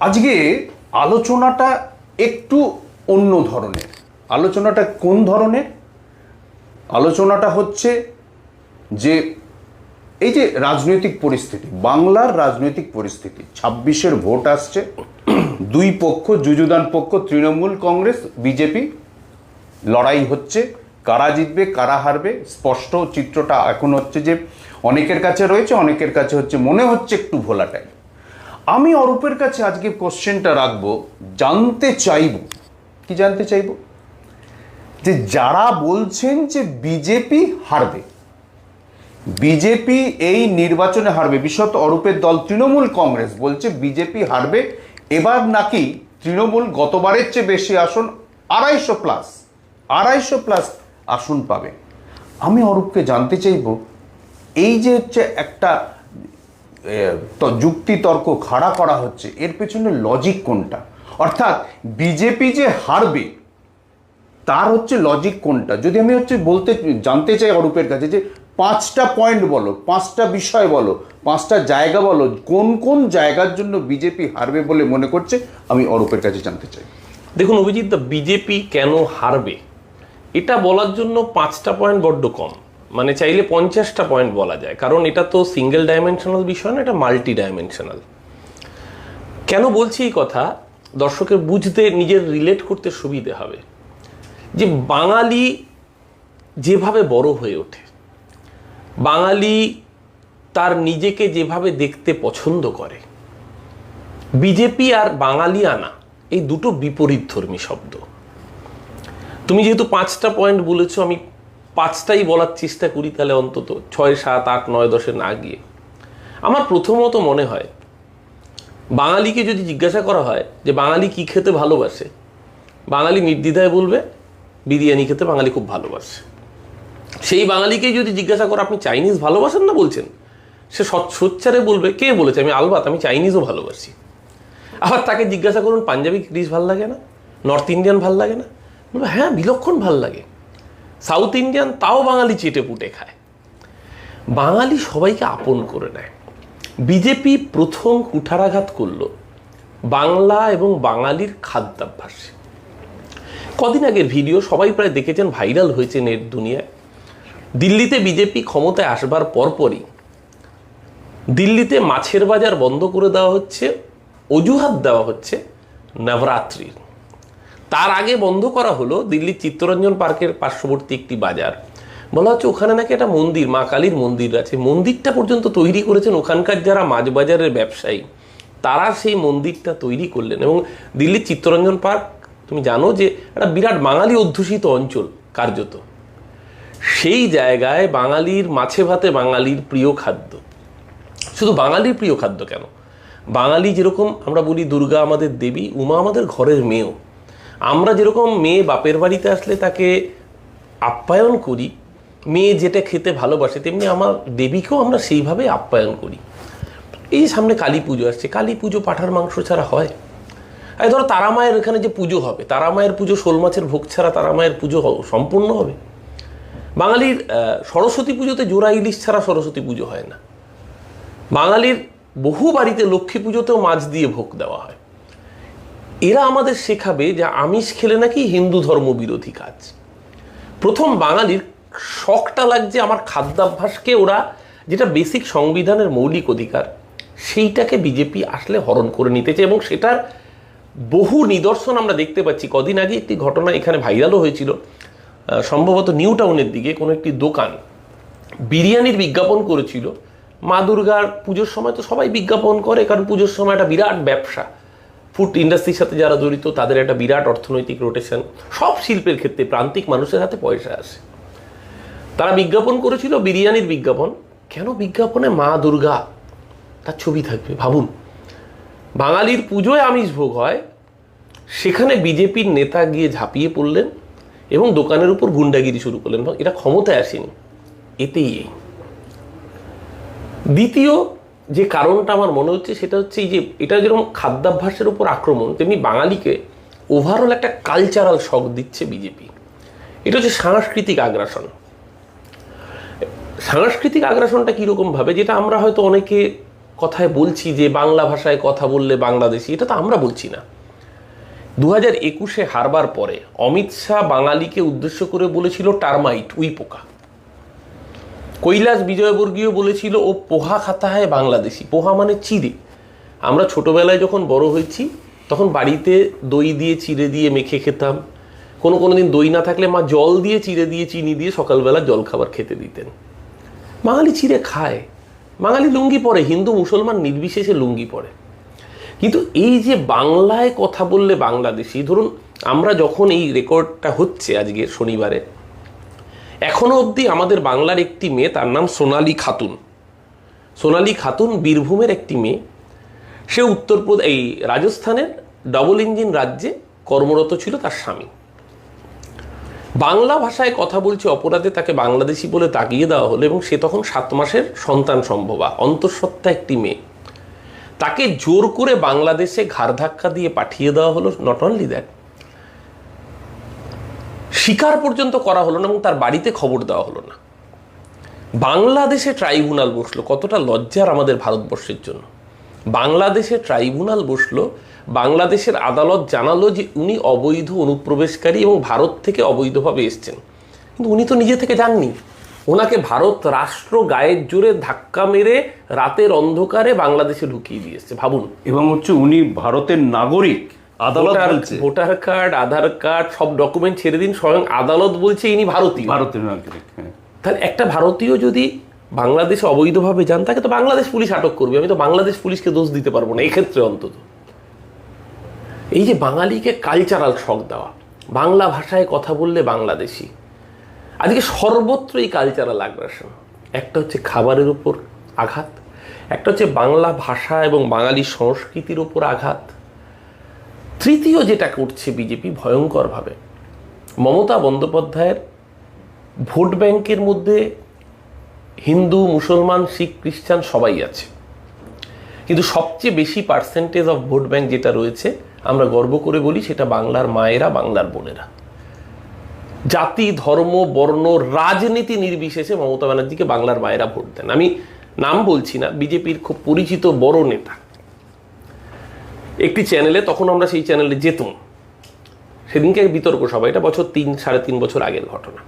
আজকে আলোচনাটা একটু অন্য ধরনের। আলোচনাটা কোন ধরনের? আলোচনাটা হচ্ছে যে এই যে রাজনৈতিক পরিস্থিতি, বাংলার রাজনৈতিক পরিস্থিতি, ছাব্বিশের ভোট আসছে, দুই পক্ষ, যুযুদান পক্ষ, তৃণমূল কংগ্রেস, বিজেপি লড়াই হচ্ছে। কারা জিতবে, কারা হারবে? স্পষ্ট চিত্রটা এখন হচ্ছে যে অনেকের কাছে রয়েছে, অনেকের কাছে হচ্ছে মনে হচ্ছে একটু ভোলাটাই। আমি অরূপের কাছে আজকে কোশ্চেনটা রাখব, জানতে চাইব। কি জানতে চাইব? যে যারা বলছেন যে বিজেপি হারবে, বিজেপি এই নির্বাচনে হারবে, বিশেষত অরূপের দল তৃণমূল কংগ্রেস বলছে বিজেপি হারবে, এবার নাকি তৃণমূল গতবারের চেয়ে বেশি আসন আড়াইশো প্লাস আড়াইশো প্লাস আসন পাবে। আমি অরূপকে জানতে চাইব, এই যে হচ্ছে একটা এ, ত- যুক্তি তর্ক খাড়া করা হচ্ছে। এর পেছনে লজিক কোনটা? অর্থাৎ বিজেপি যে হারবে তার হচ্ছে লজিক কোনটা? যদি আমি হচ্ছে বলতে জানতে চাই অরূপের কাছে যে পাঁচটা পয়েন্ট বলো পাঁচটা বিষয় বলো পাঁচটা জায়গা বলো কোন কোন জায়গার জন্য বিজেপি হারবে বলে মনে করছে আমি অরূপের কাছে জানতে চাই। দেখুন অভিজিৎ বিজেপি কেন হারবে? এটা বলার জন্য পাঁচটা পয়েন্ট বড্ড কম। মানে চাইলে পঞ্চাশটা পয়েন্ট বলা যায়। কারণ এটা তো সিঙ্গেল ডাইমেনশনাল বিষয় না, এটা মাল্টি ডাইমেনশনাল কেন বলছি এই কথা? দর্শকের বুঝতে, নিজের রিলেট করতে সুবিধে হবে। যে বাঙালি যেভাবে বড় হয়ে ওঠে, বাঙালি তার নিজেকে যেভাবে দেখতে পছন্দ করে, বিজেপি আর বাঙালিয়ানা এই দুটো বিপরীত ধর্মী শব্দ। তুমি যেহেতু পাঁচটা পয়েন্ট বলেছ, আমি পাঁচটাই বলার চেষ্টা করি তাহলে অন্তত ছয়, সাত, আট, নয় দশে না গিয়ে। আমার প্রথমত মনে হয়, বাঙালিকে যদি জিজ্ঞাসা করা হয় যে বাঙালি কি খেতে ভালোবাসে, বাঙালি নির্দ্বিধায় বলবে, বিরিয়ানি খেতে বাঙালি খুব ভালোবাসে। সেই বাঙালিকে যদি জিজ্ঞাসা করো, আপনি চাইনিজ ভালোবাসেন না? বলছেন, সে সোচ্চারে বলবে, কে বলেছে? আমি আলবাত, আমি চাইনিজও ভালোবাসি। আবার তাকে জিজ্ঞাসা করুন, পাঞ্জাবি ডিশ ভালো লাগে না? নর্থ ইন্ডিয়ান ভালো লাগে না? বলবে হ্যাঁ বিলক্ষণ ভালো লাগে। সাউথ ইন্ডিয়ান তাও বাঙালি চেটে পুটে খায়। বাঙালি সবাইকে আপন করে নেয়। বিজেপি প্রথম কুঠারাঘাত করল বাংলা এবং বাঙালির খাদ্যাভ্যাসে। কদিন আগের ভিডিও সবাই প্রায় দেখেছেন, ভাইরাল হয়েছে নেট দুনিয়ায়। দিল্লিতে বিজেপি ক্ষমতায় আসবার পরপরই দিল্লিতে মাছের বাজার বন্ধ করে দেওয়া হচ্ছে, অজুহাত দেওয়া হচ্ছে নবরাত্রির। তার আগে বন্ধ করা হলো দিল্লির চিত্তরঞ্জন পার্কের পার্শ্ববর্তী একটি বাজার। বলা হচ্ছে ওখানে নাকি একটা মন্দির, মা কালীর মন্দির আছে। মন্দিরটা পর্যন্ত তৈরি করেছেন ওখানকার যারা মাছ বাজারের ব্যবসায়ী, তারা সেই মন্দিরটা তৈরি করলেন। এবং দিল্লির চিত্তরঞ্জন পার্ক, তুমি জানো যে একটা বিরাট বাঙালি অধ্যুষিত অঞ্চল কার্যত। সেই জায়গায় বাঙালির মাছে ভাতে বাঙালির প্রিয় খাদ্য। শুধু বাঙালির প্রিয় খাদ্য কেন? বাঙালি যেরকম আমরা বলি দুর্গা আমাদের দেবী, উমা আমাদের ঘরের মেয়েও। আমরা যেরকম মেয়ে বাপের বাড়িতে আসলে তাকে আপ্যায়ন করি, মেয়ে যেটা খেতে ভালোবাসে, তেমনি আমার দেবীকেও আমরা সেইভাবে আপ্যায়ন করি। এই সামনে কালী পুজো আসছে, কালী পুজো পাঠার মাংস ছাড়া হয়? আর ধরো তারা মায়ের এখানে যে পুজো হবে, তারা মায়ের পুজো শোল মাছের ভোগ ছাড়া তারা মায়ের পুজো সম্পূর্ণ হবে। বাঙালির সরস্বতী পুজোতে জোড়া ইলিশ ছাড়া সরস্বতী পুজো হয় না। বাঙালির বহু বাড়িতে লক্ষ্মী পুজোতেও মাছ দিয়ে ভোগ দেওয়া হয়। এরা আমাদের শেখাবে যে আমিষ খেলে নাকি হিন্দু ধর্ম বিরোধী কাজ। প্রথম বাঙালির শখটা লাগছে আমার খাদ্যাভ্যাসকে ওরা যেটা বেসিক সংবিধানের মৌলিক অধিকার, সেইটাকে বিজেপি আসলে হরণ করে নিতে চায় এবং সেটার বহু নিদর্শন আমরা দেখতে পাচ্ছি। কদিন আগে একটি ঘটনা এখানে ভাইরালও হয়েছিল। সম্ভবত নিউ টাউনের দিকে কোনো একটি দোকান বিরিয়ানির বিজ্ঞাপন করেছিল। মা দুর্গার পুজোর সময় তো সবাই বিজ্ঞাপন করে, কারণ পুজোর সময় একটা বিরাট ব্যবসা। ফুড ইন্ডাস্ট্রির সাথে যারা জড়িত, তাদের একটা বিরাট অর্থনৈতিক রোটেশন সব শিল্পের ক্ষেত্রে প্রান্তিক মানুষের হাতে পয়সা আসে তারা বিজ্ঞাপন করেছিল, বিরিয়ানির বিজ্ঞাপন। কেন বিজ্ঞাপনে মা দুর্গা? তার ছবি থাকবে, ভাবুন। বাঙালির পুজোয় আমিষ ভোগ হয়, সেখানে বিজেপির নেতা গিয়ে ঝাঁপিয়ে পড়লেন এবং দোকানের উপর গুন্ডাগিরি শুরু করলেন। এটা ক্ষমতায় আসেনি। এতেই এই। দ্বিতীয় যে কারণটা আমার মনে হচ্ছে সেটা হচ্ছে এই যে এটা যেরকম খাদ্যাভ্যাসের উপর আক্রমণ, তেমনি বাঙালিকে ওভারঅল একটা কালচারাল শখ দিচ্ছে বিজেপি এটা হচ্ছে সাংস্কৃতিক আগ্রাসন। সাংস্কৃতিক আগ্রাসনটা কীরকম ভাবে, যেটা আমরা হয়তো অনেকে কথায় বলছি যে বাংলা ভাষায় কথা বললে বাংলাদেশি, এটা তো আমরা বলছি না। দু হাজার একুশে হারবার পরে অমিত শাহ বাঙালিকে উদ্দেশ্য করে বলেছিল টার্মাইট, উই পোকা। কৈলাস বিজয়বর্গীয় বলেছিল, ও পোহা খাতা হয় বাংলাদেশি। পোহা মানে চিড়ে। আমরা ছোটবেলায় যখন বড় হয়েছি, তখন বাড়িতে দই দিয়ে চিড়ে দিয়ে মেখে খেতাম। কোনো কোনো দিন দই না থাকলে মা জল দিয়ে চিড়ে দিয়ে চিনি দিয়ে সকালবেলা জল খাবার খেতে দিতেন। বাঙালি চিড়ে খায়। বাঙালি লুঙ্গি পরে, হিন্দু মুসলমান নির্বিশেষে লুঙ্গি পরে। কিন্তু এই যে বাংলায় কথা বললে বাংলাদেশি, ধরুন আমরা যখন এই রেকর্ডটা হচ্ছে আজকে শনিবারে এখনও অবধি আমাদের বাংলার একটি মেয়ে, তার নাম সোনালি খাতুন। সোনালি খাতুন বীরভূমের একটি মেয়ে। সে উত্তরপ্রদেশ, এই রাজস্থানের ডবল ইঞ্জিন রাজ্যে কর্মরত ছিল তার স্বামী। বাংলা ভাষায় কথা বলছে অপরাধে তাকে বাংলাদেশি বলে তাকিয়ে দেওয়া হলো এবং সে তখন সাত মাসের সন্তান সম্ভবা, অন্তঃসত্ত্বা একটি মেয়ে। তাকে জোর করে বাংলাদেশে ঘাড় ধাক্কা দিয়ে পাঠিয়ে দেওয়া হলো নট অনলি দ্যাট স্বীকার পর্যন্ত করা হলো না এবং তার বাড়িতে খবর দেওয়া হলো না। বাংলাদেশে ট্রাইব্যুনাল বসল, কতটা লজ্জার আমাদের ভারতবর্ষের জন্য। বাংলাদেশে ট্রাইব্যুনাল বসল, বাংলাদেশের আদালত জানালো যে উনি অবৈধ অনুপ্রবেশকারী এবং ভারত থেকে অবৈধভাবে এসছেন। কিন্তু উনি তো নিজে থেকে যাননি। ওনাকে ভারত রাষ্ট্র গায়ের জোরে ধাক্কা মেরে রাতের অন্ধকারে বাংলাদেশে ঢুকিয়ে দিয়েছে ভাবুন। এবং হচ্ছে উনি ভারতের নাগরিক। আদালত বলছে। ভোটার কার্ড আধার কার্ড সব ডকুমেন্ট ছেড়ে দিন স্বয়ং আদালত বলছে ইনি ভারতীয়। ভারতের নাগরিক হ্যাঁ। তাহলে একটা ভারতীয় যদি বাংলাদেশে অবৈধভাবে যান তাকে তো বাংলাদেশ পুলিশ আটক করবে। আমি তো বাংলাদেশ পুলিশকে দোষ দিতে পারব না এক্ষেত্রে অন্তত। এই যে বাঙালিকে কালচারাল শখ দেওয়া বাংলা ভাষায় কথা বললে বাংলাদেশি আজকে সর্বত্র এই কালচারাল আগ্রাসন একটা হচ্ছে খাবারের উপর আঘাত একটা হচ্ছে বাংলা ভাষা এবং বাঙালি সংস্কৃতির উপর আঘাত। তৃতীয় যেটা করছে বিজেপি ভয়ঙ্করভাবে, মমতা বন্দ্যোপাধ্যায়ের ভোট ব্যাংকের মধ্যে হিন্দু, মুসলমান, শিখ, খ্রিস্টান সবাই আছে। কিন্তু সবচেয়ে বেশি পার্সেন্টেজ অফ ভোট ব্যাংক যেটা রয়েছে, আমরা গর্ব করে বলি সেটা বাংলার মায়েরা, বাংলার বোনেরা। জাতি, ধর্ম, বর্ণ, রাজনীতি নির্বিশেষে মমতা ব্যানার্জিকে বাংলার মায়েরা ভোট দেন। আমি নাম বলছি না বিজেপির খুব পরিচিত বড় নেতা। একটি চ্যানেলে তখন আমরা সেই চ্যানেলে যেতাম। সেদিনকে বিতর্ক সভা, এটা বছর তিন, সাড়ে তিন বছর আগের ঘটনা।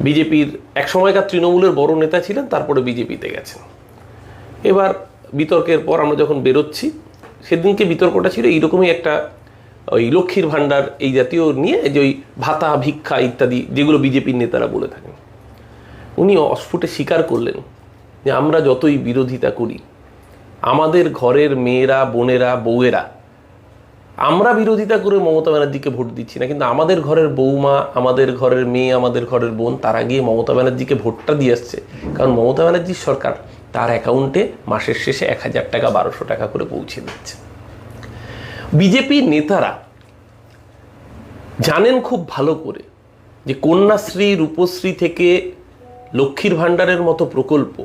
বিজেপির এক সময়কার তৃণমূলের বড় নেতা ছিলেন, তারপরে বিজেপিতে গেছেন। এবার বিতর্কের পর আমরা যখন বেরোচ্ছি, সেদিনকে বিতর্কটা ছিল এইরকমই একটা, ওই লক্ষ্মীর ভাণ্ডার এই জাতীয় নিয়ে, যে ওই ভাতা, ভিক্ষা ইত্যাদি যেগুলো বিজেপির নেতারা বলে থাকেন। উনি অস্ফুটে স্বীকার করলেন যে আমরা যতই বিরোধিতা করি আমাদের ঘরের মেয়েরা, বোনেরা, বউয়েরা, আমরা বিরোধিতা করে মমতা ব্যানার্জিকে ভোট দিচ্ছি না, কিন্তু আমাদের ঘরের বৌমা আমাদের ঘরের মেয়ে, আমাদের ঘরের বোন, তারা গিয়ে মমতা ব্যানার্জিকে ভোটটা দিয়ে আসছে। কারণ মমতা ব্যানার্জির সরকার তার অ্যাকাউন্টে মাসের শেষে এক হাজার টাকা, বারোশো টাকা করে পৌঁছে দিচ্ছে। বিজেপি নেতারা জানেন খুব ভালো করে যে কন্যাশ্রী, রূপশ্রী থেকে লক্ষ্মীর ভাণ্ডারের মতো প্রকল্প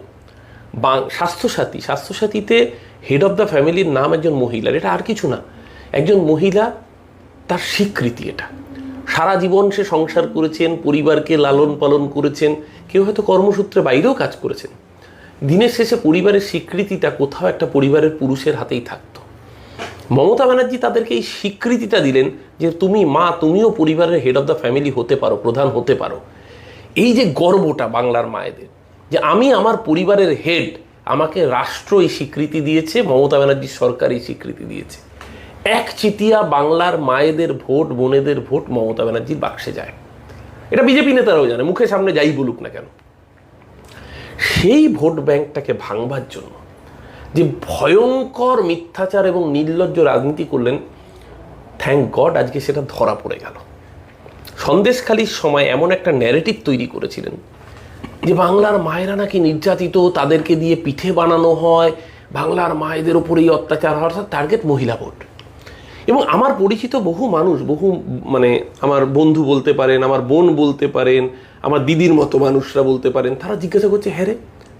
বা স্বাস্থ্যসাথী, স্বাস্থ্যসাথীতে হেড অফ দ্য ফ্যামিলির নাম একজন মহিলার এটা আর কিছু না। একজন মহিলা, তার স্বীকৃতি এটা। সারা জীবন সে সংসার করেছেন, পরিবারকে লালন পালন করেছেন, কেউ হয়তো কর্মসূত্রে বাইরেও কাজ করেছেন। দিনের শেষে পরিবারের স্বীকৃতিটা কোথাও একটা পরিবারের পুরুষের হাতেই থাকতো। মমতা ব্যানার্জি তাদেরকে এই স্বীকৃতিটা দিলেন যে তুমি মা, তুমিও পরিবারের হেড অফ দ্য ফ্যামিলি হতে পারো, প্রধান হতে পারো। এই যে গর্বটা বাংলার মায়েদের যে আমি আমার পরিবারের হেড আমাকে রাষ্ট্র এই স্বীকৃতি দিয়েছে, মমতা ব্যানার্জির সরকার এই স্বীকৃতি দিয়েছে। এক চিতিয়া বাংলার মায়েদের ভোট, বোনেদের ভোট মমতা ব্যানার্জির বাক্সে যায়। এটা বিজেপি নেতারাও জানে, মুখে সামনে যাই বলুক না কেন। সেই ভোট ব্যাংকটাকে ভাঙবার জন্য যে ভয়ঙ্কর মিথ্যাচার এবং নির্লজ্জ রাজনীতি করলেন থ্যাংক গড আজকে সেটা ধরা পড়ে গেল। সন্দেশখালির সময় এমন একটা ন্যারেটিভ তৈরি করেছিলেন যে বাংলার মায়েরা নাকি নির্যাতিত, তাদেরকে দিয়ে পিঠে বানানো হয়, বাংলার মায়েদের ওপর এই অত্যাচার হওয়ার টার্গেট মহিলা ভোট। এবং আমার পরিচিত বহু মানুষ, বহু মানে আমার বন্ধু বলতে পারেন, আমার বোন বলতে পারেন, আমার দিদির মতো মানুষরা বলতে পারেন, তারা জিজ্ঞাসা করছে হ্যাঁ রে,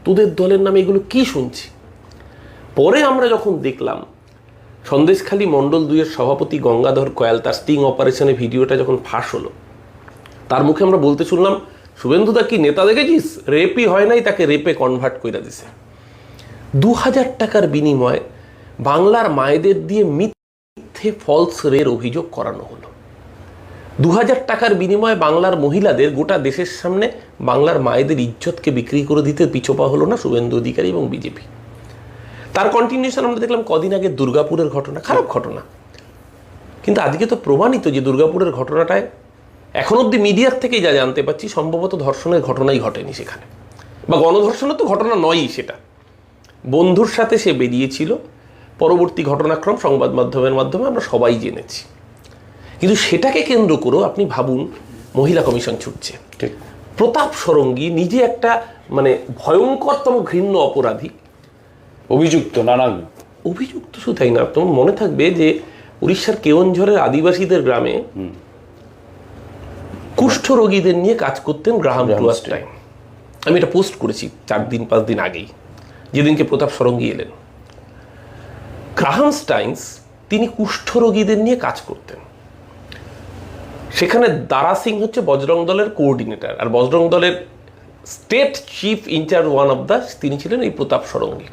তোদের দলের নামে এগুলো কি শুনছি? পরে আমরা যখন দেখলাম, সন্দেশখালী মণ্ডল দুইয়ের সভাপতি গঙ্গাধর কয়াল তার স্টিং অপারেশনে ভিডিওটা যখন ফাঁস হলো, তার মুখে আমরা বলতে শুনলাম শুভেন্দুদা কি নেতা দেখেছিস? রেপই হয় নাই, তাকে রেপে কনভার্ট করে দিছে। দু হাজার টাকার বিনিময়ে বাংলার মায়েদের দিয়ে মিথ্যে ফলস রের অভিযোগ করানো হলো। দু হাজার টাকার বিনিময়ে বাংলার মহিলাদের গোটা দেশের সামনে বাংলার মায়েদের ইজ্জতকে বিক্রি করে দিতে পিছোপা হলো না শুভেন্দু অধিকারী এবং বিজেপি। তার কন্টিনিউশন আমরা দেখলাম কদিন আগে দুর্গাপুরের ঘটনা, খারাপ ঘটনা। কিন্তু আজকে তো প্রমাণিত যে দুর্গাপুরের ঘটনাটায় এখন অবধি মিডিয়ার থেকেই যা জানতে পারছি সম্ভবত ধর্ষণের ঘটনাই ঘটেনি সেখানে। বা গণধর্ষণের তো ঘটনা নয়ই সেটা। বন্ধুর সাথে সে বেরিয়েছিল। পরবর্তী ঘটনাক্রম সংবাদ মাধ্যমের মাধ্যমে আমরা সবাই জেনেছি। কিন্তু সেটাকে কেন্দ্র করেও আপনি ভাবুন মহিলা কমিশন ছুটছে। ঠিক। প্রতাপ সরঙ্গী নিজে একটা মানে ভয়ঙ্করতম ঘৃণ্য অপরাধী। অভিযুক্ত নানান অভিযুক্ত শুধু তাই না তোমার মনে থাকবে যে উড়িষ্যার কেওনঝড়ের আদিবাসীদের গ্রামে কুষ্ঠ রোগীদের নিয়ে কাজ করতেন গ্রাহাম টাইম। আমি এটা পোস্ট করেছি চার দিন পাঁচ দিন আগেই। যেদিনকে প্রতাপ সরঙ্গী এলেন। গ্রাহাম স্টাইন্স তিনি কুষ্ঠ রোগীদের নিয়ে কাজ করতেন। সেখানে দারা সিং হচ্ছে বজরং দলের কোঅর্ডিনেটর আর বজরং দলের state chief incharge one of the তিনি ছিলেন এই প্রতাপ সরঙ্গী।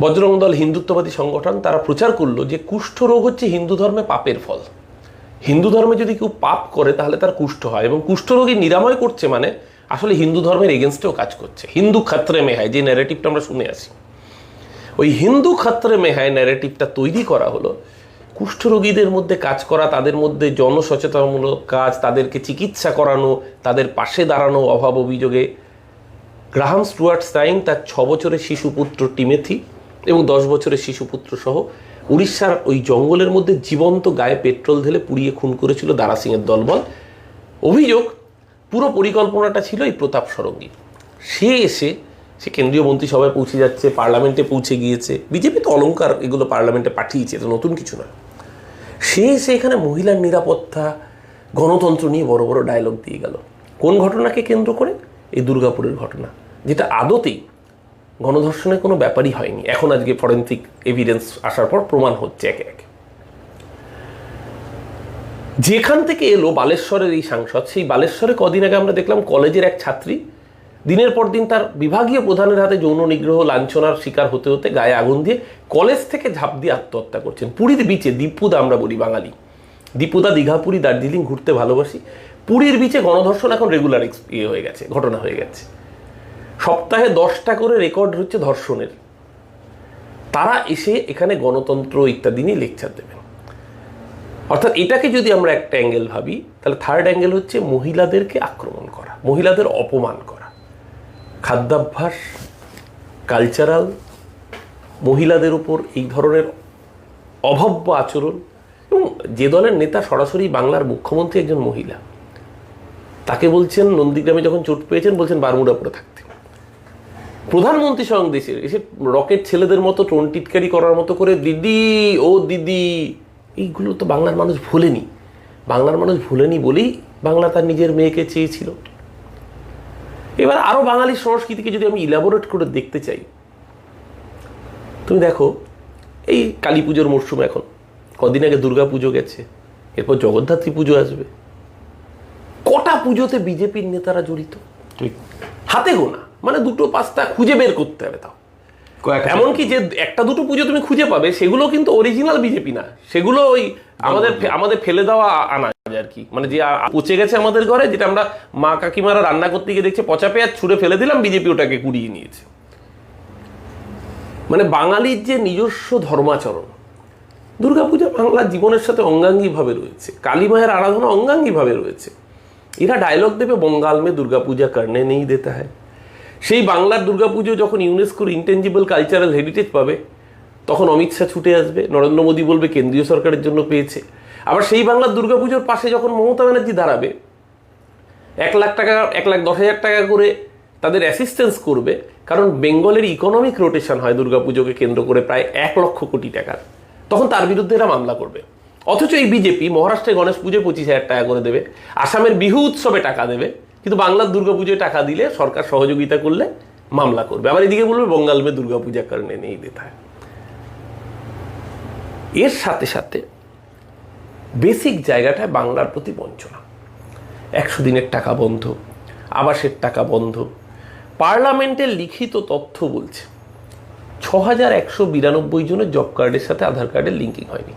বজরং দল হিন্দুত্ববাদী সংগঠন তারা প্রচার করল যে কুষ্ঠ রোগ হচ্ছে হিন্দু ধর্মে পাপের ফল। হিন্দু ধর্মে যদি কেউ পাপ করে, তাহলে তার কুষ্ঠ হয় এবং কুষ্ঠ রোগী নিরাময় করছে মানে আসলে হিন্দু ধর্মের এগেনস্টেও কাজ করছে। হিন্দু খাত্রে মেহায়, যে ন্যারেটিভটা আমরা শুনে আসি। ওই হিন্দু খাত্রে মেহায় ন্যারেটিভটা তৈরি করা হলো কুষ্ঠরোগীদের মধ্যে কাজ করা, তাদের মধ্যে জনসচেতনমূলক কাজ, তাদেরকে চিকিৎসা করানো, তাদের পাশে দাঁড়ানো অভাব অভিযোগে গ্রাহাম স্টুয়ার্ট স্টাইন তার ছ বছরের শিশুপুত্র টিমেথি এবং দশ বছরের শিশুপুত্র সহ উড়িষ্যার ওই জঙ্গলের মধ্যে জীবন্ত গায়ে পেট্রোল ঢেলে পুড়িয়ে খুন করেছিল দারা সিংয়ের দলবল। অভিযোগ, পুরো পরিকল্পনাটা ছিল এই প্রতাপ সরঙ্গী। সে এসে, সে কেন্দ্রীয় মন্ত্রিসভায় পৌঁছে যাচ্ছে, পার্লামেন্টে পৌঁছে গিয়েছে। বিজেপি তো অলঙ্কার এগুলো পার্লামেন্টে পাঠিয়েছে, এটা নতুন কিছু নয় সে এসে এখানে মহিলার নিরাপত্তা, গণতন্ত্র নিয়ে বড় বড় ডায়লগ দিয়ে গেল। কোন ঘটনাকে কেন্দ্র করে? এই দুর্গাপুরের ঘটনা, যেটা আদতেই গণধর্ষণের কোনো ব্যাপারই হয়নি। এখন আজকে ফরেন্সিক এভিডেন্স আসার পর প্রমাণ হচ্ছে একে একে। যেখান থেকে এলো বালেশ্বরের এই সাংসদ, সেই বালেশ্বরে কদিন আগে আমরা দেখলাম কলেজের এক ছাত্রী, দিনের পর দিন তার বিভাগীয় প্রধানের হাতে যৌন নিগ্রহ, লাঞ্ছনার শিকার হতে হতে গায়ে আগুন দিয়ে কলেজ থেকে ঝাঁপ দিয়ে আত্মহত্যা করছেন। পুরীর বিচে দীপুদা আমরা বলি বাঙালি। দীপুদা, দীঘাপুরি, দার্জিলিং ঘুরতে ভালোবাসি। পুরীর বিচে গণধর্ষণ এখন রেগুলার ইয়ে হয়ে গেছে, ঘটনা হয়ে গেছে। সপ্তাহে দশটা করে রেকর্ড হচ্ছে ধর্ষণের। তারা এসে এখানে গণতন্ত্র ইত্যাদি নিয়ে লেকচার দেবেন। অর্থাৎ এটাকে যদি আমরা একটা অ্যাঙ্গেল ভাবি, তাহলে থার্ড অ্যাঙ্গেল হচ্ছে মহিলাদেরকে আক্রমণ করা, মহিলাদের অপমান করা। খাদ্যাভ্যাস কালচারাল মহিলাদের উপর এই ধরনের অভব্য আচরণ এবং যে দলের নেতা সরাসরি বাংলার মুখ্যমন্ত্রী একজন মহিলা, তাকে বলছেন, নন্দীগ্রামে যখন চোট পেয়েছেন, বলছেন বারমুডা পরে থাকতে। প্রধানমন্ত্রী স্বয়ং দেশের এসে রকেট ছেলেদের মতো টোন টিটকারি করার মতো করে দিদি ও দিদি। এইগুলো তো বাংলার মানুষ ভুলেনি। বাংলার মানুষ ভুলেনি বলেই বাংলা তার নিজের মেয়েকে চেয়েছিল। এবার আরও বাঙালি সংস্কৃতিকে যদি আমি ইলাবোরেট করে দেখতে চাই তুমি দেখো এই কালী পুজোর মরশুম এখন। কদিন আগে দুর্গা পুজো গেছে এরপর জগদ্ধাত্রী পুজো আসবে। কটা পুজোতে বিজেপির নেতারা জড়িত? হাতে গোনা। মানে দুটো পাঁচটা খুঁজে বের করতে হবে তাও। এমনকি যে একটা দুটো পুজো তুমি খুঁজে পাবে সেগুলো কিন্তু অরিজিনাল বিজেপি না। সেগুলো ওই আমাদের আমাদের ফেলে দেওয়া আনা আর কি। মানে যে পচে গেছে আমাদের ঘরে যেটা আমরা মা কাকিমারা রান্না করতে গিয়ে দেখছে পচা পেঁয়াজ ছুঁড়ে ফেলে দিলাম বিজেপি ওটাকে কুড়িয়ে নিয়েছে। মানে বাঙালির যে নিজস্ব ধর্মাচরণ দুর্গাপূজা বাংলার জীবনের সাথে অঙ্গাঙ্গিভাবে রয়েছে। কালী মায়ের আরাধনা অঙ্গাঙ্গিভাবে রয়েছে। এরা ডায়লগ দেবে বঙ্গাল মে দুর্গাপূজা করনে নেই দেতা হয় সেই বাংলার দুর্গাপুজো যখন ইউনেস্কোর ইন্টেঞ্জিবল কালচারাল হেরিটেজ পাবে, তখন অমিত শাহ ছুটে আসবে, নরেন্দ্র মোদী বলবে কেন্দ্রীয় সরকারের জন্য পেয়েছে। আবার সেই বাংলার দুর্গাপুজোর পাশে যখন মমতা ব্যানার্জি দাঁড়াবে, এক লাখ টাকা, এক লাখ দশ হাজার টাকা করে তাদের অ্যাসিস্ট্যান্স করবে, কারণ বেঙ্গলের ইকোনমিক রোটেশন হয় দুর্গাপুজোকে কেন্দ্র করে প্রায় এক লক্ষ কোটি টাকার। তখন তার বিরুদ্ধে এরা মামলা করবে। অথচ এই বিজেপি মহারাষ্ট্রে গণেশ পুজো পঁচিশ হাজার টাকা করে দেবে, আসামের বিহু উৎসবে টাকা দেবে কিন্তু বাংলার দুর্গাপুজোয় টাকা দিলে সরকার সহযোগিতা করলে মামলা করবে। আবার এদিকে বলবে বঙ্গাল মে দুর্গাপূজা কারণে নেই দেতা এর সাথে সাথে বেসিক জায়গাটায় বাংলার প্রতি বঞ্চনা। একশো দিনের টাকা বন্ধ, আবাসের টাকা বন্ধ। পার্লামেন্টের লিখিত তথ্য বলছে ছ হাজার একশো বিরানব্বই জনের জব কার্ডের সাথে আধার কার্ডের লিঙ্কিং হয়নি।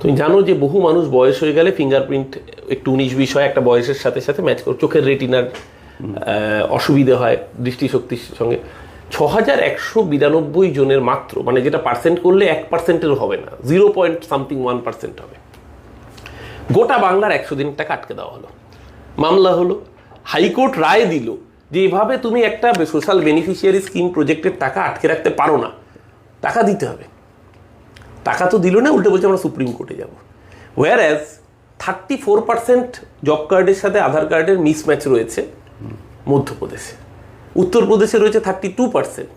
তুমি জানো যে বহু মানুষ বয়স হয়ে গেলে ফিঙ্গারপ্রিন্ট একটু উনিশ, বিশ হয়, একটা বয়সের সাথে সাথে ম্যাচ করে। চোখের রেটিনার অসুবিধে হয় দৃষ্টিশক্তির সঙ্গে। ছ হাজার একশো বিরানব্বই জনের মাত্র মানে যেটা পার্সেন্ট করলে এক পার্সেন্টেরও হবে না zero point something one percent হবে। গোটা বাংলার একশো দিন টাকা আটকে দেওয়া হলো। মামলা হলো, হাইকোর্ট রায় দিল যে এভাবে তুমি একটা সোশ্যাল বেনিফিশিয়ারি স্কিম প্রজেক্টের টাকা আটকে রাখতে পারো না। টাকা দিতে হবে। টাকা তো দিল না, উল্টে বলছে আমরা সুপ্রিম কোর্টে যাব। Whereas thirty four percent job কার্ডের সাথে আধার কার্ডের মিসম্যাচ রয়েছে মধ্যপ্রদেশে। উত্তরপ্রদেশে রয়েছে থার্টি টু পার্সেন্ট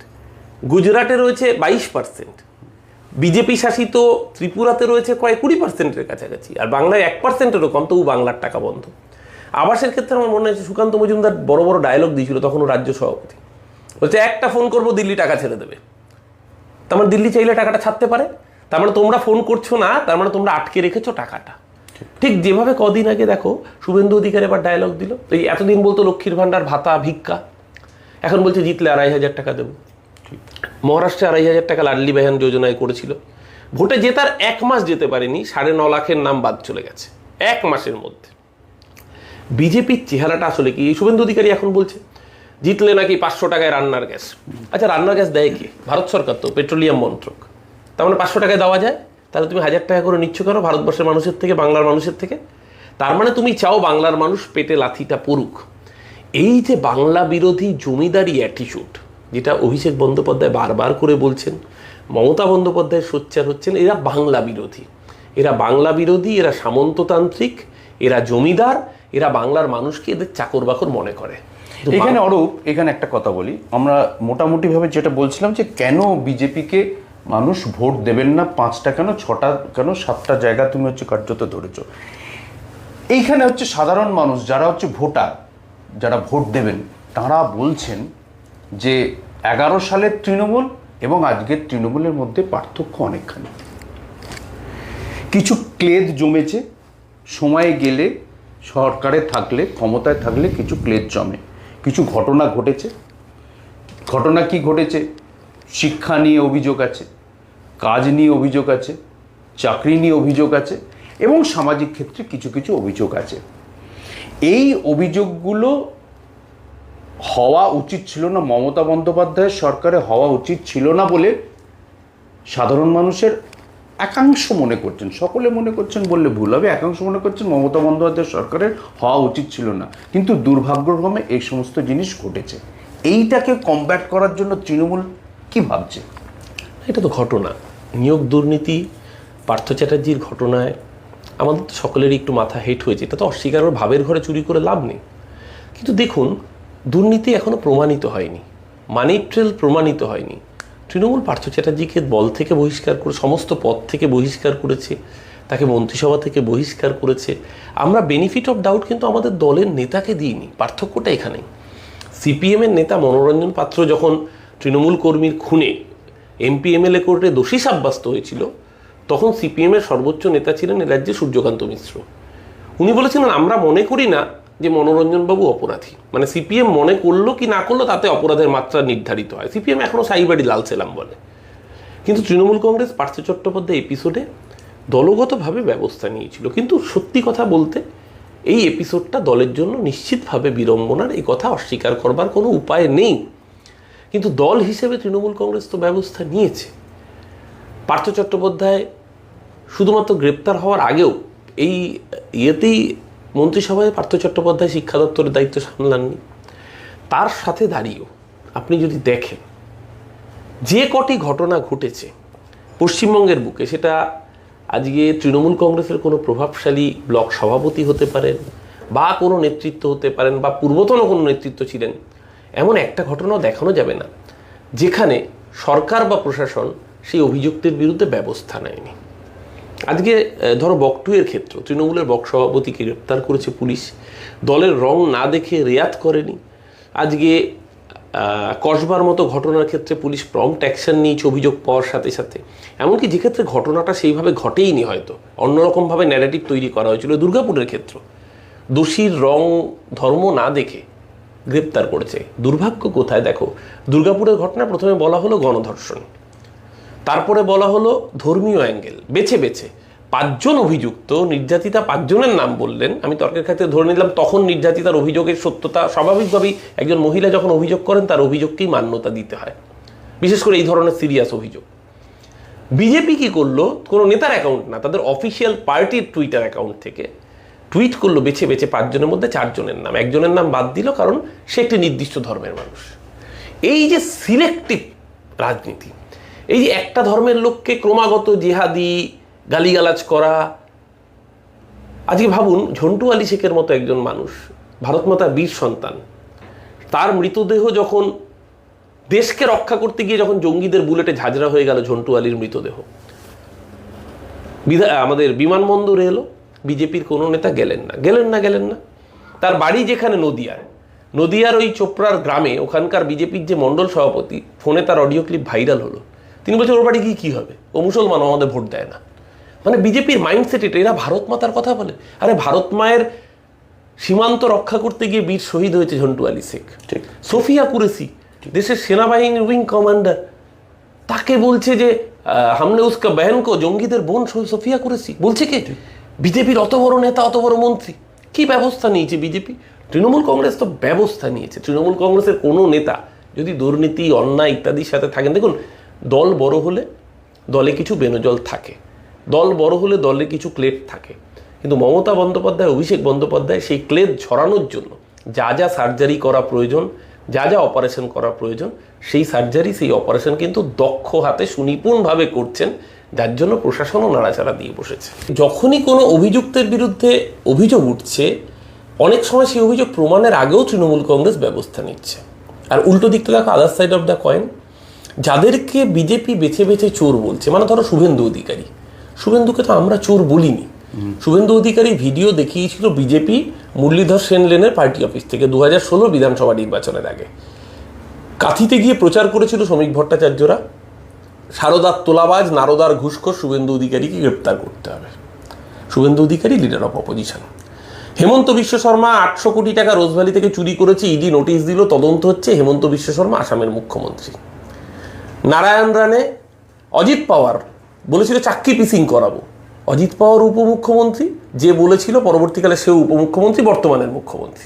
গুজরাটে রয়েছে বাইশ পার্সেন্ট বিজেপি শাসিত ত্রিপুরাতে রয়েছে কয়েক কুড়ি পার্সেন্টের কাছাকাছি, আর বাংলায় এক পার্সেন্টেরও কম, তবু বাংলার টাকা বন্ধ। আবাসের ক্ষেত্রে আমার মনে হচ্ছে সুকান্ত মজুমদার বড় বড় ডায়লগ দিয়েছিল তখনও রাজ্য সভাপতি। বলছে, একটা ফোন করব, দিল্লি টাকা ছেড়ে দেবে। তার মানে দিল্লি চাইলে টাকাটা ছাড়তে পারে? তার মানে তোমরা ফোন করছ না, তার মানে তোমরা আটকে রেখেছো টাকাটা। ঠিক যেভাবে কদিন আগে দেখো, শুভেন্দু অধিকার এবার ডায়লগ দিল এই এতদিন বলতো লক্ষ্মীর ভান্ডার ভাতা ভিক্ষা। এখন বলছে জিতলে আড়াই হাজার টাকা দেবো। মহারাষ্ট্রে আড়াই হাজার টাকা লাডলি বেহান যোজনায় করেছিল। ভোটে জেতার এক মাস যেতে পারেনি, সাড়ে ন লাখের নাম বাদ চলে গেছে, এক মাসের মধ্যে। বিজেপির চেহারাটা আসলে কি? শুভেন্দু অধিকারী এখন বলছে, জিতলে নাকি পাঁচশো টাকায় রান্নার গ্যাস। আচ্ছা রান্নার গ্যাস দেয় কি? ভারত সরকার তো, পেট্রোলিয়াম মন্ত্রক। তার মানে পাঁচশো টাকায় দেওয়া যায়। তাহলে তুমি হাজার টাকা করে নিচ্ছ কেন? ভারতবর্ষের মানুষের থেকে, বাংলার মানুষের থেকে। তার মানে তুমি চাও বাংলার মানুষ পেটে লাথিটা পড়ুক। এই যে বাংলা বিরোধী জমিদারি অ্যাটিটিউড যেটা অভিষেক বন্দ্যোপাধ্যায় বারবার করে বলছেন, মমতা বন্দ্যোপাধ্যায় সোচ্চার হচ্ছেন, এরা বাংলা বিরোধী। এরা বাংলা বিরোধী, এরা সামন্ততান্ত্রিক, এরা জমিদার, এরা বাংলার মানুষকে এদের চাকর বাকর মনে করে। এখানে অরূপ, এখানে একটা কথা বলি। আমরা মোটামুটিভাবে যেটা বলছিলাম যে কেন বিজেপিকে মানুষ ভোট দেবেন না, পাঁচটা কেন, ছটা কেন, সাতটা জায়গা তুমি হচ্ছে কার্যত ধরেছ। এইখানে হচ্ছে সাধারণ মানুষ যারা হচ্ছে ভোটার, যারা ভোট দেবেন, তারা বলছেন যে এগারো সালের তৃণমূল এবং আজকের তৃণমূলের মধ্যে পার্থক্য অনেকখানি। কিছু ক্লেদ জমেছে, সময়ে গেলে, সরকারে থাকলে, ক্ষমতায় থাকলে কিছু ক্লেদ জমে। কিছু ঘটনা ঘটেছে। ঘটনা কি ঘটেছে? শিক্ষা নিয়ে অভিযোগ আছে, কাজ নিয়ে অভিযোগ আছে, চাকরি নিয়ে অভিযোগ আছে এবং সামাজিক ক্ষেত্রে কিছু কিছু অভিযোগ আছে। এই অভিযোগগুলো হওয়া উচিত ছিল না, মমতা বন্দ্যোপাধ্যায়ের সরকারে হওয়া উচিত ছিল না বলে সাধারণ মানুষের একাংশ মনে করছেন, সকলে মনে করছেন বললে ভুল হবে, একাংশ মনে করছেন মমতা বন্দ্যোপাধ্যায় সরকারের হওয়া উচিত ছিল না। কিন্তু দুর্ভাগ্যক্রমে এই সমস্ত জিনিস ঘটেছে। এইটাকে কমব্যাট করার জন্য তৃণমূল কি ভাবছে? এটা তো ঘটনা। নিয়োগ দুর্নীতি, পার্থ চ্যাটার্জির ঘটনায় আমাদের তো সকলেরই একটু মাথা হেট হয়েছে। এটা তো অস্বীকার ভাবের ঘরে চুরি করে লাভ নেই। কিন্তু দেখুন, দুর্নীতি এখনও প্রমাণিত হয়নি। মানি ট্রেল প্রমাণিত হয়নি। তৃণমূল পার্থ চ্যাটার্জিকে দল থেকে বহিষ্কার করে, সমস্ত পদ থেকে বহিষ্কার করেছে, তাকে মন্ত্রিসভা থেকে বহিষ্কার করেছে। আমরা বেনিফিট অফ ডাউট কিন্তু আমাদের দলের নেতাকে দিইনি। পার্থক্যটা এখানেই। সিপিএমের নেতা মনোরঞ্জন পাত্র যখন তৃণমূল কর্মীর খুনে এমপি, এমএলএ কোর্টে দোষী সাব্যস্ত হয়েছিল, তখন সিপিএমের সর্বোচ্চ নেতা ছিলেন এ রাজ্যে সূর্যকান্ত মিশ্র। উনি বলেছিলেন, আমরা মনে করি না যে মনোরঞ্জনবাবু অপরাধী। মানে সিপিএম মনে করল কি না করল, তাতে অপরাধের মাত্রা নির্ধারিত হয়। সিপিএম এখনও সাইবাড়ি লাল সেলাম বলে। কিন্তু তৃণমূল কংগ্রেস পার্থ চট্টোপাধ্যায় এপিসোডে দলগতভাবে ব্যবস্থা নিয়েছিল। কিন্তু সত্যি কথা বলতে, এই এপিসোডটা দলের জন্য নিশ্চিতভাবে বিড়ম্বনার, এই কথা অস্বীকার করবার কোনো উপায় নেই। কিন্তু দল হিসেবে তৃণমূল কংগ্রেস তো ব্যবস্থা নিয়েছে। পার্থ চট্টোপাধ্যায় শুধুমাত্র গ্রেপ্তার হওয়ার আগেও এই ইয়েতেই মন্ত্রিসভায় পার্থ চট্টোপাধ্যায় শিক্ষা দপ্তরের দায়িত্ব সামলাননি। তার সাথে দাঁড়িয়েও আপনি যদি দেখেন, যে কটি ঘটনা ঘটেছে পশ্চিমবঙ্গের বুকে, সেটা আজকে তৃণমূল কংগ্রেসের কোনো প্রভাবশালী ব্লক সভাপতি হতে পারেন বা কোনো নেতৃত্ব হতে পারেন বা পূর্বতন কোনো নেতৃত্ব ছিলেন এমন একটা ঘটনাও দেখানো যাবে না, যেখানে সরকার বা প্রশাসন সেই অভিযুক্তের বিরুদ্ধে ব্যবস্থা নেয়নি। আজকে ধরো বকটুয়ের ক্ষেত্র, তৃণমূলের বক সভাপতিকে গ্রেপ্তার করেছে পুলিশ, দলের রং না দেখে রেয়াত করেনি। আজকে কসবার মতো ঘটনার ক্ষেত্রে পুলিশ প্রম্পট অ্যাকশন নিয়েছে অভিযোগ পাওয়ার সাথে সাথে। এমনকি যে ক্ষেত্রে ঘটনাটা সেইভাবে ঘটেইনি হয়তো, অন্যরকমভাবে ন্যারেটিভ তৈরি করা হয়েছিল দুর্গাপুরের ক্ষেত্র। দোষীর রং, ধর্ম না দেখে গ্রেপ্তার করেছে। দুর্ভাগ্য কোথায় দেখো? দুর্গাপুরের ঘটনা প্রথমে বলা হলো গণধর্ষণ। তারপরে বলা হলো ধর্মীয় অ্যাঙ্গেল। বেছে বেছে। পাঁচজন অভিযুক্ত, নির্যাতিতা পাঁচজনের নাম বললেন। আমি তর্কের ক্ষেত্রে ধরে নিলাম, তখন নির্যাতিতার অভিযোগের সত্যতা স্বাভাবিকভাবেই একজন মহিলা যখন অভিযোগ করেন, তার অভিযোগকেই মান্যতা দিতে হয়। বিশেষ করে এই ধরনের সিরিয়াস অভিযোগ। বিজেপি কি করল? কোনো নেতার অ্যাকাউন্ট না, তাদের অফিসিয়াল পার্টির টুইটার অ্যাকাউন্ট থেকে টুইট করল বেছে বেছে পাঁচজনের মধ্যে চারজনের নাম। একজনের নাম বাদ দিল কারণ সে একটি নির্দিষ্ট ধর্মের মানুষ। এই যে সিলেক্টিভ রাজনীতি, এই যে একটা ধর্মের লোককে ক্রমাগত জেহাদি, গালিগালাজ করা, আজকে ভাবুন, ঝন্টু আলী শেখের মতো একজন মানুষ, ভারত মাতার বীর সন্তান, তার মৃতদেহ যখন দেশকে রক্ষা করতে গিয়ে যখন জঙ্গিদের বুলেটে ঝাঁঝরা হয়ে গেল ঝন্টু আলীর মৃতদেহ, বিধা আমাদের বিমানবন্দরে এলো বিজেপির কোনো নেতা গেলেন না। গেলেন না গেলেন না। তার বাড়ি যেখানে নদিয়ার নদিয়ার ওই চোপড়ার গ্রামে ওখানকার বিজেপির যে মণ্ডল সভাপতি ফোনে তার অডিও ক্লিপ ভাইরাল হলো। তিনি বলছেন ওর বাড়ি গিয়ে কী হবে? ও মুসলমান আমাদের ভোট দেয় না। মানে বিজেপির মাইন্ডসেট এটা এরা ভারত মাতার কথা বলে। আরে ভারত মায়ের সীমান্ত রক্ষা করতে গিয়ে বীর শহীদ হয়েছে ঝন্টু আলী শেখ। ঠিক। সোফিয়া কুরেসি দেশের সেনাবাহিনীর উইং কমান্ডার তাকে বলছে যে হামনে উসকা বেহেন কো জঙ্গিদের বোন সোফিয়া কুরেসি বলছে কে? বিজেপির অত বড় নেতা, অত বড় মন্ত্রী। কি ব্যবস্থা নিয়েছে বিজেপি? তৃণমূল কংগ্রেস তো ব্যবস্থা নিয়েছে। তৃণমূল কংগ্রেসের কোনো নেতা যদি দুর্নীতি, অন্যায় ইত্যাদির সাথে থাকেন, দেখুন, দল বড় হলে দলে কিছু বেনজল থাকে। দল বড় হলে দলে কিছু ক্লেদ থাকে। কিন্তু মমতা বন্দ্যোপাধ্যায়, অভিষেক বন্দ্যোপাধ্যায় সেই ক্লেদ ঝরানোর জন্য যা যা সার্জারি করা প্রয়োজন, যা যা অপারেশন করা প্রয়োজন, সেই সার্জারি, সেই অপারেশন কিন্তু দক্ষ হাতে সুনিপুণভাবে করছেন যার জন্য প্রশাসনও নাড়াচাড়া দিয়ে বসেছে। যখনই কোনো অভিযুক্তের বিরুদ্ধে অভিযোগ উঠছে অনেক সময় সেই অভিযোগ প্রমাণের আগেও তৃণমূল কংগ্রেস ব্যবস্থা নিচ্ছে। আর উল্টো দিকটা দেখো other side of the coin যাদেরকে বিজেপি বেছে বেছে চোর বলছে মানে ধরো শুভেন্দু অধিকারী। শুভেন্দুকে তো আমরা চোর বলিনি। শুভেন্দু অধিকারী ভিডিও দেখিয়েছিল বিজেপি মুরলীধর সেন লেনের পার্টি অফিস থেকে দু হাজার ষোলো বিধানসভা নির্বাচনের আগে। কাঁথিতে গিয়ে প্রচার করেছিল শ্রমিক ভট্টাচার্যরা। সারদার তোলাবাজ, নারদার ঘুষখোর শুভেন্দু অধিকারীকে গ্রেপ্তার করতে হবে। Suvendu Adhikari leader of opposition Himanta Biswa Sarma আটশো কোটি টাকা রোজভ্যালি থেকে চুরি করেছে, ইডি নোটিশ দিল, তদন্ত হচ্ছে হেমন্ত বিশ্ব শর্মা, আসামের মুখ্যমন্ত্রী। নারায়ণ রানে অজিত পাওয়ার বলেছিল, চাকরি পিসিং করাবো। অজিত পাওয়ার উপমুখ্যমন্ত্রী, যে বলেছিল, পরবর্তীকালে সে উপমুখ্যমন্ত্রী, বর্তমানের মুখ্যমন্ত্রী,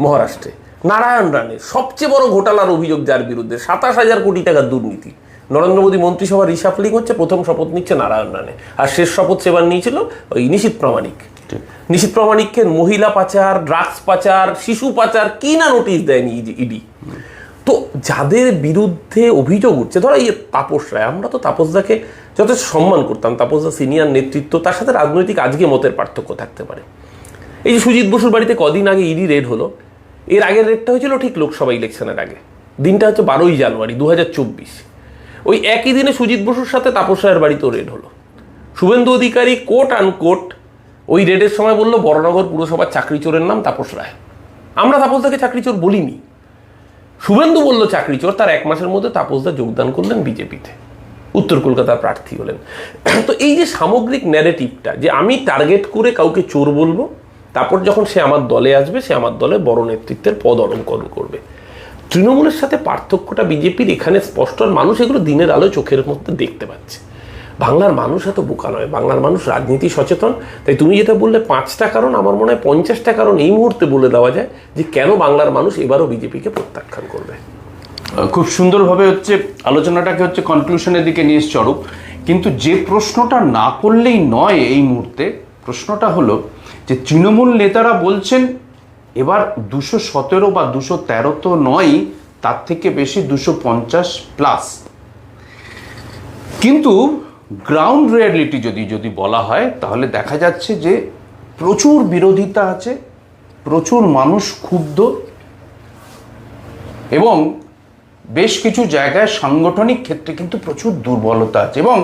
মহারাষ্ট্রে। নারায়ণ রানে সবচেয়ে বড় ঘোটালার অভিযোগ যার বিরুদ্ধে সাতাশ হাজার কোটি টাকার দুর্নীতি। নরেন্দ্র মোদী মন্ত্রিসভা রিসাফলিং হচ্ছে প্রথম শপথ নিচ্ছে নারায়ণ রানে আর শেষ শপথ সেবার নিয়েছিল ওই নিশীত প্রামাণিক। নিশীত প্রামাণিককে মহিলা পাচার ড্রাগস পাচার শিশু পাচার কি না নোটিশ দেয়নি ইডি তো যাদের বিরুদ্ধে অভিযোগ উঠছে ধরো এই তাপস রায় আমরা তো তাপসদাকে যথেষ্ট সম্মান করতাম। তাপসদা সিনিয়র নেতৃত্ব তার সাথে রাজনৈতিক আজকে মতের পার্থক্য থাকতে পারে। এই যে সুজিত বসুর বাড়িতে কদিন আগে ইডি রেড হলো এর আগের রেডটা হয়েছিল ঠিক লোকসভা ইলেকশনের আগে। দিনটা হচ্ছে বারোই জানুয়ারি দু হাজার চব্বিশ। ওই একই দিনে সুজিত বসুর সাথে তাপস রায়ের বাড়িতেও রেড হলো। শুভেন্দু অধিকারী কোট আনকোট ওই রেডের সময় বলল, বড়নগর পুরসভার চাকরি চোরের নাম তাপস রায় আমরা তাপসদাকে চাকরি চোর বলিনি। শুভেন্দু বলল চাকরি চোর তার এক মাসের মধ্যে তাপসদা যোগদান করলেন বিজেপিতে। উত্তর কলকাতার প্রার্থী হলেন। তো এই যে সামগ্রিক ন্যারেটিভটা যে আমি টার্গেট করে কাউকে চোর বলব, তারপর যখন সে আমার দলে আসবে, সে আমার দলে বড় নেতৃত্বের পদ অলঙ্করণ করবে। তৃণমূলের সাথে পার্থক্যটা বিজেপির এখানে স্পষ্ট, আর মানুষ এগুলো দিনের আলো চোখের মধ্যে দেখতে পাচ্ছে। বাংলার মানুষ এত বোকা নয়, বাংলার মানুষ রাজনীতি সচেতন। তাই তুমি যেটা বললে, পাঁচটা কারণ, আমার মনে হয় পঞ্চাশটা কারণ এই মুহূর্তে বলে দেওয়া যায় যে কেন বাংলার মানুষ এবারও বিজেপিকে প্রত্যাখ্যান করবে। খুব সুন্দরভাবে হচ্ছে আলোচনাটাকে হচ্ছে কনক্লুশনের দিকে নিয়ে অরূপ। কিন্তু যে প্রশ্নটা না করলেই নয় এই মুহূর্তে, প্রশ্নটা হলো যে তৃণমূল নেতারা বলছেন এবার দুশো সতেরো বা দুশো তেরো তো নয় তার থেকে বেশি দুশো পঞ্চাশ প্লাস কিন্তু গ্রাউন্ড রিয়ালিটি যদি যদি বলা হয়, তাহলে দেখা যাচ্ছে যে প্রচুর বিরোধিতা আছে, প্রচুর মানুষ ক্ষুব্ধ এবং বেশ কিছু জায়গায় সাংগঠনিক ক্ষেত্রে কিন্তু প্রচুর দুর্বলতা আছে এবং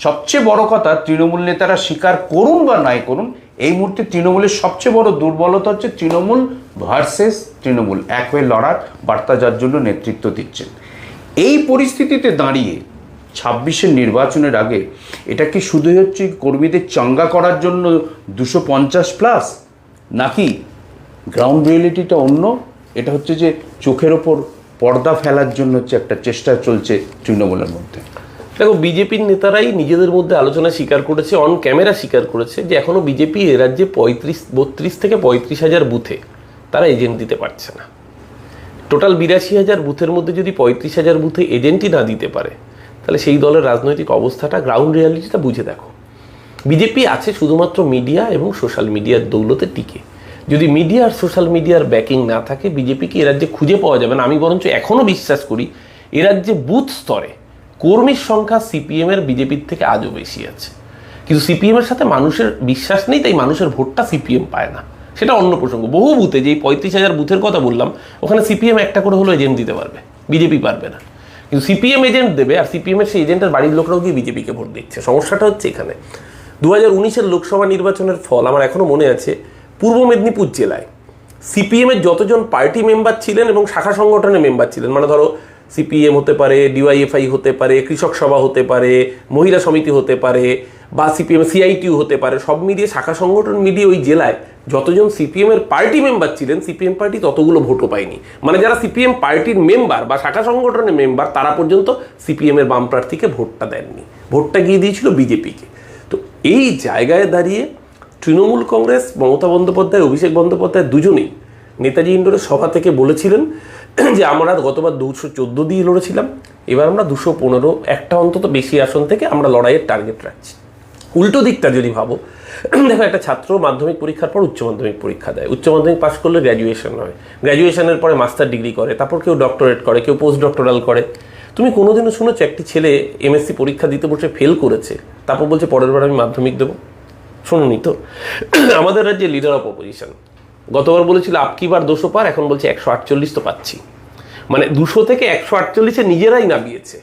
সবচেয়ে বড় কথা, তৃণমূল নেতারা স্বীকার করুন বা নাই করুন এই মুহূর্তে তৃণমূলের সবচেয়ে বড় দুর্বলতা হচ্ছে তৃণমূল ভার্সেস তৃণমূল। এক হয়ে লড়ার বার্তা যার জন্য নেতৃত্ব দিচ্ছেন। এই পরিস্থিতিতে দাঁড়িয়ে ছাব্বিশের নির্বাচনের আগে এটা কি শুধুই হচ্ছে কর্মীদের চাঙ্গা করার জন্য দুশো পঞ্চাশ প্লাস নাকি গ্রাউন্ড রিয়েলিটিটা অন্য? এটা হচ্ছে যে চোখের ওপর পর্দা ফেলার জন্য হচ্ছে একটা চেষ্টা চলছে তৃণমূলের মধ্যে। দেখো, বিজেপির নেতারাই নিজেদের মধ্যে আলোচনা স্বীকার করেছে অন ক্যামেরা স্বীকার করেছে যে এখনও বিজেপি এ রাজ্যে পঁয়ত্রিশ, বত্রিশ থেকে পঁয়ত্রিশ হাজার বুথে তারা এজেন্ট দিতে পারছে না। টোটাল বিরাশি হাজার বুথের মধ্যে যদি পঁয়ত্রিশ হাজার বুথে এজেন্টই না দিতে পারে, তাহলে সেই দলের রাজনৈতিক অবস্থাটা গ্রাউন্ড রিয়ালিটিটা বুঝে দেখো। বিজেপি আছে শুধুমাত্র মিডিয়া এবং সোশ্যাল মিডিয়ার দৌলতে টিকে। যদি মিডিয়া আর সোশ্যাল মিডিয়ার ব্যাকিং না থাকে বিজেপিকে এ রাজ্যে খুঁজে পাওয়া যাবে না? আমি বরঞ্চ এখনও বিশ্বাস করি, এ রাজ্যে বুথ স্তরে কর্মীর সংখ্যা সিপিএমের বিজেপির থেকে আজও বেশি আছে। কিন্তু সিপিএমের সাথে মানুষের বিশ্বাস নেই, তাই মানুষের ভোটটা সিপিএম পায় না। সেটা অন্য প্রসঙ্গ। বহু বুথে যে পঁয়ত্রিশ হাজার বুথের কথা বললাম, ওখানে সিপিএম একটা করে হলো এজেন্ট দিতে পারবে। বিজেপি পারবে না। কিন্তু সিপিএম এজেন্ট দেবে, আর সিপিএমের সেই এজেন্টের বাড়ির লোকরাও গিয়ে বিজেপিকে ভোট দিচ্ছে। সমস্যাটা হচ্ছে এখানে। দু হাজার উনিশের লোকসভা নির্বাচনের ফল আমার এখনও মনে আছে, পূর্ব মেদিনীপুর জেলায়। সিপিএমের যতজন পার্টি মেম্বার ছিলেন এবং শাখা সংগঠনের মেম্বার ছিলেন মানে ধরো সিপিএম হতে পারে, ডিওয়াইএফআই হতে পারে, কৃষক সভা হতে পারে, মহিলা সমিতি হতে পারে বা সিপিএম, সিআইটিউ হতে পারে, সব মিলিয়ে শাখা সংগঠন মিলিয়ে ওই জেলায় যতজন সিপিএম এর পার্টি মেম্বার ছিলেন, সিপিএম পার্টি ততগুলো ভোটও পায়নি। মানে যারা সিপিএম পার্টির মেম্বার বা শাখা সংগঠনের মেম্বার, তারা পর্যন্ত সিপিএম এর বাম প্রার্থীকে ভোটটা দেননি। ভোটটা গিয়ে দিয়েছিল বিজেপিকে। তো এই জায়গায় দাঁড়িয়ে তৃণমূল কংগ্রেস, মমতা বন্দ্যোপাধ্যায়, অভিষেক বন্দ্যোপাধ্যায় দুজনেই নেতাজি ইন্ডোরের সভা থেকে বলেছিলেন যে আমরা গতবার দুশো চোদ্দ দিয়ে লড়েছিলাম, এবার আমরা দুশো পনেরো, একটা অন্তত বেশি আসন থেকে আমরা লড়াইয়ের টার্গেট রাখছি। উল্টো দিকটা যদি ভাবো, দেখো একটা ছাত্র মাধ্যমিক পরীক্ষার পর উচ্চ মাধ্যমিক পরীক্ষা দেয়। উচ্চ মাধ্যমিক পাশ করলে গ্র্যাজুয়েশন হয়। গ্র্যাজুয়েশনের পরে মাস্টার ডিগ্রি করে, তারপর কেউ ডক্টরেট করে, কেউ পোস্ট ডক্টরাল করে। তুমি কোনোদিনও শুনেছো একটি ছেলে এমএসসি পরীক্ষা দিতে বসে ফেল করেছে, তারপর বলছে পরের বার আমি মাধ্যমিক দেবো? শোনোনি তো? আমাদের রাজ্যে লিডার অফ অপোজিশন গতবার বলেছিল আপকি বার দুশো পার? এখন বলছে, একশো আটচল্লিশ তো পাচ্ছি। মানে দুশো থেকে একশো আটচল্লিশে নিজেরাই নামিয়েছে।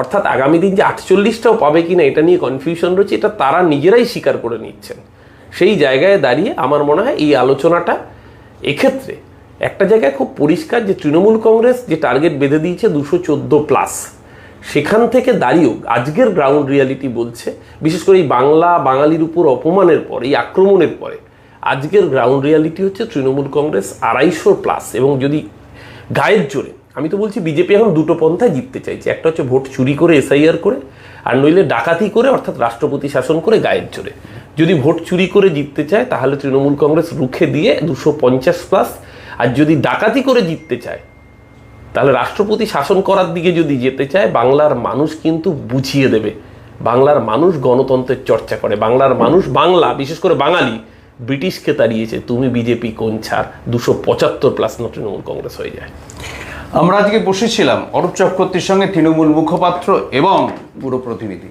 অর্থাৎ আগামী দিন যে আটচল্লিশটাও পাবে কিনা এটা নিয়ে কনফিউশন রয়েছে, এটা তারা নিজেরাই স্বীকার করে নিচ্ছেন। সেই জায়গায় দাঁড়িয়ে আমার মনে হয় এই আলোচনাটা এক্ষেত্রে একটা জায়গায় খুব পরিষ্কার যে তৃণমূল কংগ্রেস যে টার্গেট বেঁধে দিয়েছে দুশো চোদ্দ প্লাস সেখান থেকে দাঁড়িয়েও আজকের গ্রাউন্ড রিয়ালিটি বলছে, বিশেষ করে এই বাংলা, বাঙালির উপর অপমানের পর, এই আক্রমণের পরে আজকের গ্রাউন্ড রিয়ালিটি হচ্ছে তৃণমূল কংগ্রেস আড়াইশো প্লাস এবং যদি গায়ের জোরে, আমি তো বলছি বিজেপি এখন দুটো পন্থায় জিততে চাইছে। একটা হচ্ছে ভোট চুরি করে এসআইআর করে, আর নইলে ডাকাতি করে, অর্থাৎ রাষ্ট্রপতি শাসন করে গায়ের জোরে। যদি ভোট চুরি করে জিততে চায়, তাহলে তৃণমূল কংগ্রেস রুখে দিয়ে দুশো পঞ্চাশ প্লাস আর যদি ডাকাতি করে জিততে চায়, তাহলে রাষ্ট্রপতি শাসন করার দিকে যদি যেতে চায়, বাংলার মানুষ কিন্তু বুঝিয়ে দেবে। বাংলার মানুষ গণতন্ত্রের চর্চা করে। বাংলার মানুষ বাংলা, বিশেষ করে বাঙালি ব্রিটিশকে তাড়িয়েছে, তুমি বিজেপি কোন ছাড়? দুশো পঁচাত্তর প্লাস না তৃণমূল কংগ্রেস হয়ে যায়। আমরা আজকে বসেছিলাম অরূপ চক্রবর্তীর সঙ্গে তৃণমূল মুখপাত্র এবং পুরো প্রতিনিধি।